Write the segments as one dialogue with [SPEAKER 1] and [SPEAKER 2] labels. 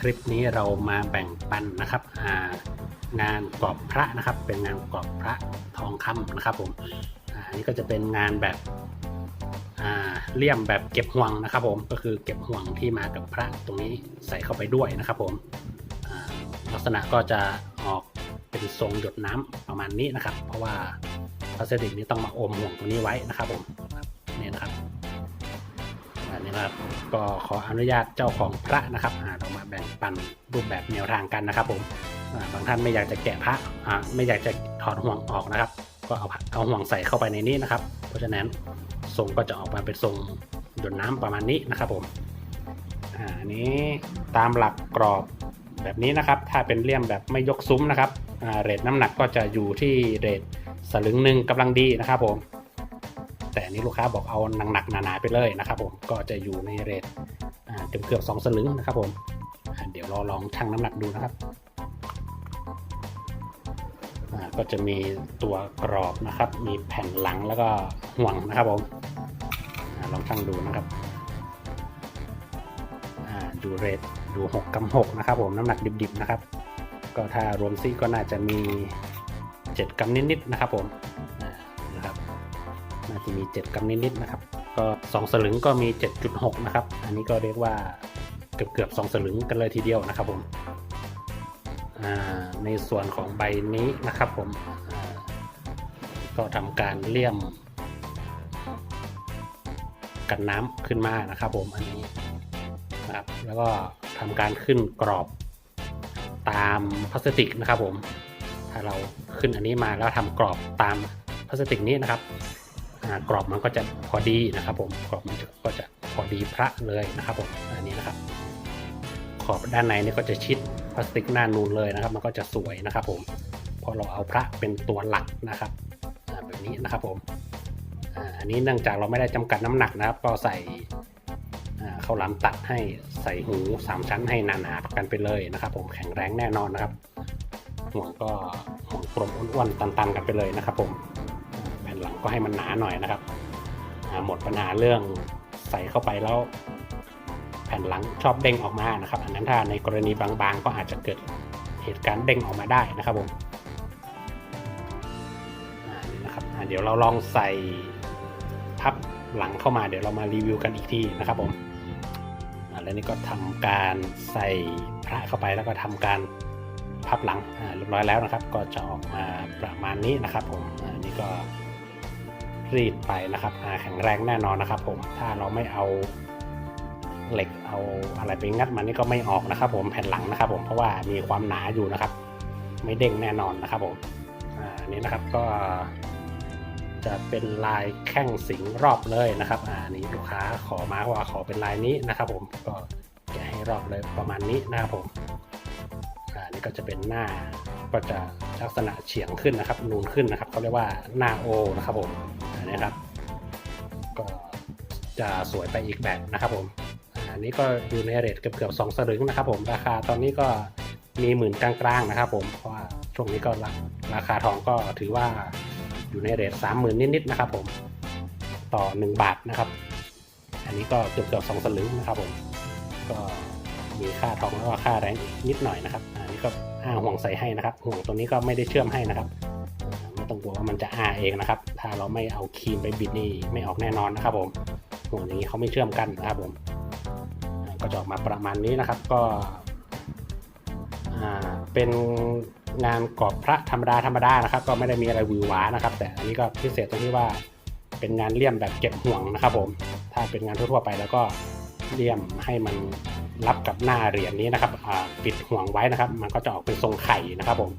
[SPEAKER 1] คลิปนี้เรามาแบ่งปันนะครับงานกรอบพระนะครับ เป็นงานกรอบพระทองคำนะครับผมอันนี้ก็จะเป็นงานแบบเลี่ยมแบบเก็บห่วงนะครับ ผมก็คือเก็บห่วงที่มากับพระตรงนี้ใส่เข้าไปด้วยนะครับ ผมลักษณะก็จะออกเป็นทรงหยดน้ำประมาณนี้นะครับ เพราะว่าพลาสติกนี้ต้องมาอมห่วงตรงนี้ไว้นะครับ ผมนี่นะครับ นะครับ ก็ขออนุญาตเจ้าของพระนะครับอ่าเรามาแบ่งปันรูปแบบแนวทางกันนะครับ ผมบางท่านไม่อยากจะแกะพระไม่อยากจะถอดห่วงออกนะครับ ก็เอาเอาห่วงใส่เข้าไปในนี้นะครับ เพราะฉะนั้นทรงก็จะออกมาเป็นทรงหยดน้ำประมาณนี้นะครับผมอันนี้ตามหลักกรอบแบบนี้นะครับ ถ้าเป็นเลี่ยมแบบไม่ยกซุ้มนะครับเรทน้ำหนักก็จะอยู่ที่เรทสลึงหนึ่งกำลังดีนะครับผม แต่นี้ลูกค้าบอกเอาหนักๆหนาๆไปเลยนะครับผมก็จะอยู่ในเรทอ่าเกือบเกือบสองสลึงนะครับผมเดี๋ยวเราลองชั่งน้ำหนักดูนะครับอ่าก็จะมีตัวกรอบนะครับ มีแผ่นหลังแล้วก็ห่วงนะครับผมอลองชั่งดูนะครับอ่าดูเรทดู6กำหกนะครับผมน้ำหนักดิบๆนะครับ ก็ถ้ารวมซี่ก็น่าจะมี 7กำนิดๆนะครับผม น่าจะมี 7กำนิดๆนะครับ ก็2สลึงก็มี 7.6 นะครับ อันนี้ก็เรียกว่าเกือบเกือบ2สลึงกันเลยทีเดียวนะครับผมในส่วนของใบนี้นะครับผมก็ทำการเลี่ยม กันน้ำขึ้นมานะครับผมอันนี้นะครับแล้วก็ทำการขึ้นกรอบตามพลาสติกนะครับผม ถ้าเราขึ้นอันนี้มาแล้วทำกรอบตามพลาสติกนี้นะครับ กรอบมันก็จะพอดีนะครับผมกรอบมันก็จะพอดีพระเลยนะครับผมอันนี้นะครับ ขอบด้านในนี่ก็จะชิดพลาสติกหน้านูนเลยนะครับ มันก็จะสวยนะครับผมพราะเราเอาพระเป็นตัวหลักนะครับแบบนี้นะครับผมอันนี้เนื่องจากเราไม่ได้จำกัดน้ำหนักนะครับ ก็ใส่อ่าข้าวหลามตัดให้ใส่หูสามชั้นให้หนาๆกันไปเลยนะครับ ผมแข็งแรงแน่นอนนะครับห่วงก็ห่วงกลมอ้วนๆตันๆกันไปเลยนะครับผม ก็ให้มันหนาหน่อยนะครับหมดปัญหาเรื่องใส่เข้าไปแล้วแผ่นหลังชอบเด้งออกมานะครับ อันนั้นถ้าในกรณีบางๆ ก็อาจจะเกิดเหตุการณ์เด้งออกมาได้นะครับผมนะครับเดี๋ยวเราลองใส่พับหลังเข้ามาเดี๋ยวเรามารีวิวกันอีกทีนะครับผมแล้วนี่ก็ทำการใส่พระเข้าไปแล้วก็ทำการพับหลังเรียบร้อยแล้วนะครับ ก็จะออกมาประมาณนี้นะครับผมอ่านี่ก็ รีดไปนะครับแข็งแรงแน่นอนนะครับ ผมถ้าเราไม่เอาเหล็กเอาอะไรไปงัดมันนี่ก็ไม่ออกนะครับ ผมแผ่นหลังนะครับ ผมเพราะว่ามีความหนาอยู่นะครับ ไม่เด้งแน่นอนนะครับ ผมอ่าอันนี้นะครับก็จะเป็นลายแข้งสิงรอบเลยนะครับอ่าอันนี้ลูกค้าขอมาว่าขอเป็นลายนี้นะครับ ผมก็แกะให้รอบเลยประมาณนี้นะครับผมอ่านี่ก็จะเป็นหน้าก็จะลักษณะเฉียงขึ้นนะครับนูนขึ้นนะครับเขาเรียกว่าหน้าโอนะครับผม นนี้ครับ ก็จะสวยไปอีกแบบนะครับผมอันนี้ก็อยู่ในเรทเกือบเกือบสองสลึงนะครับ ผมราคาตอนนี้ก็มีหมื่นกลางๆนะครับ ผมเพราะว่าช่วงนี้ก็ราคาทองก็ถือว่าอยู่ในเรทสามหมื่นนิดๆนะครับ ผมต่อหนึ่งบาทนะครับ อันนี้ก็เกือบเกือบสองสลึงนะครับ ผมก็มีค่าทองแล้วก็ค่าแรงอีกนิดหน่อยนะครับ อันนี้ก็อ้าห่วงใส่ให้นะครับ ห่วงตรงนี้ก็ไม่ได้เชื่อมให้นะครับ ต้องกลัวว่ามันจะอ้าเองนะครับ ถ้าเราไม่เอาครีมไปบิดนี่ไม่ออกแน่นอนนะครับผมห่วงอย่างนี้เขาไม่เชื่อมกันนะครับผม ก็จะออกมาประมาณนี้นะครับ ก็เป็นงานกรอบพระธรรมดาธรรมดานะครับ ก็ไม่ได้มีอะไรหวือหวานะครับ แต่อันนี้ก็พิเศษตรงที่ว่าเป็นงานเลี่ยมแบบเก็บห่วงนะครับ ผม ถ้าเป็นงานทั่วๆไปแล้วก็เลี่ยมให้มันรับกับหน้าเหรียญนี้นะครับปิดห่วงไว้นะครับ มันก็จะออกเป็นทรงไข่นะครับผม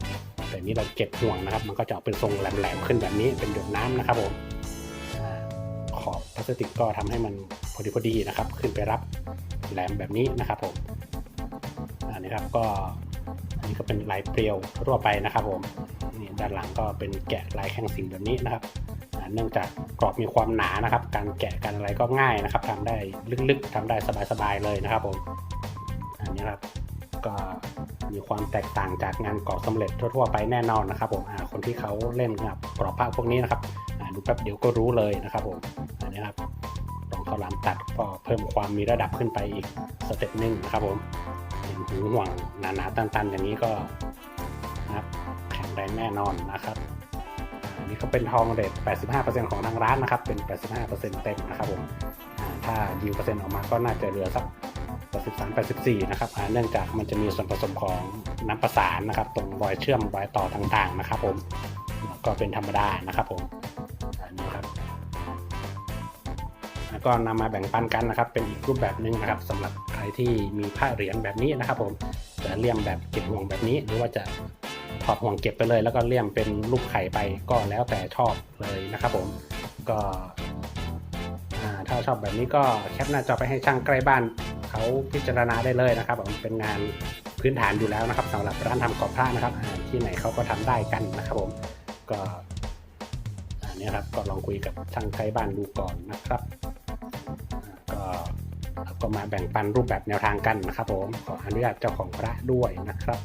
[SPEAKER 1] แต่นี้เราเก็บห่วงนะครับ มันก็จะออกเป็นทรงแหลมๆขึ้นแบบนี้เป็นหยดน้ำนะครับผมขอบพลาสติกก็ทำให้มันพอดีพอดีนะครับ ขึ้นไปรับแหลมแบบนี้นะครับผมอันนี้ครับก็อันนี้ก็เป็นลายเปรียวทั่วไปนะครับผมนี่ด้านหลังก็เป็นแกะลายแข้งสิงแบบนี้นะครับเนื่องจากกรอบมีความหนานะครับ การแกะการอะไรก็ง่ายนะครับทำได้ลึกๆทำได้สบายๆเลยนะครับผมอันนี้ครับ ก็มีความแตกต่างจากงานกรอบสำเร็จทั่วๆไปแน่นอนนะครับผมคนที่เขาเล่นกับกรอบผ้าพวกนี้นะครับดูแป๊บเดียวก็รู้เลยนะครับผมอันนี้ครับตรงข้าวหลามตัดก็เพิ่มความมีระดับขึ้นไปอีกสเต็ปหนึ่งนะครับผมเห็นหูห่วงหนาๆตันๆ อย่างนี้ก็นะครับแข็งแรงแน่นอนนะครับอันนี้ก็เป็นทองเรท85%ของทางร้านนะครับเป็น 85%เต็มนะครับผมถ้ายิวเปอร์เซ็นต์ออกมาก็น่าจะเหลือสัก 83 84 นะครับเนื่องจากมันจะมีส่วนผสมของน้ำประสานนะครับ ตรงรอยเชื่อมรอยต่อต่างๆนะครับผมก็เป็นธรรมดานะครับผมอันนี้ครับแล้วก็นำมาแบ่งปันกันนะครับ เป็นอีกรูปแบบหนึ่งนะครับสำหรับใครที่มีผ้าเหรียญแบบนี้นะครับ ผมจะเลี่ยมแบบเก็บห่วงแบบนี้หรือว่าจะถอดห่วงเก็บไปเลย แล้วก็เลี่ยมเป็นรูปไข่ไปก็แล้วแต่ชอบเลยนะครับ ผมก็ถ้าชอบแบบนี้ก็แคปหน้าจอไปให้ช่างใกล้บ้าน เขาพิจารณาได้เลยนะครับผมเป็นงานพื้นฐานอยู่แล้วนะครับสำหรับร้านทำกรอบผ้านะครับที่ไหนเขาก็ทำได้กันนะครับผมก็อันนี้ครับก็ลองคุยกับช่างใกล้บ้านดูก่อนนะครับก็เราก็มาแบ่งปันรูปแบบแนวทางกันนะครับผมขออนุญาตเจ้าของพระด้วยนะครับ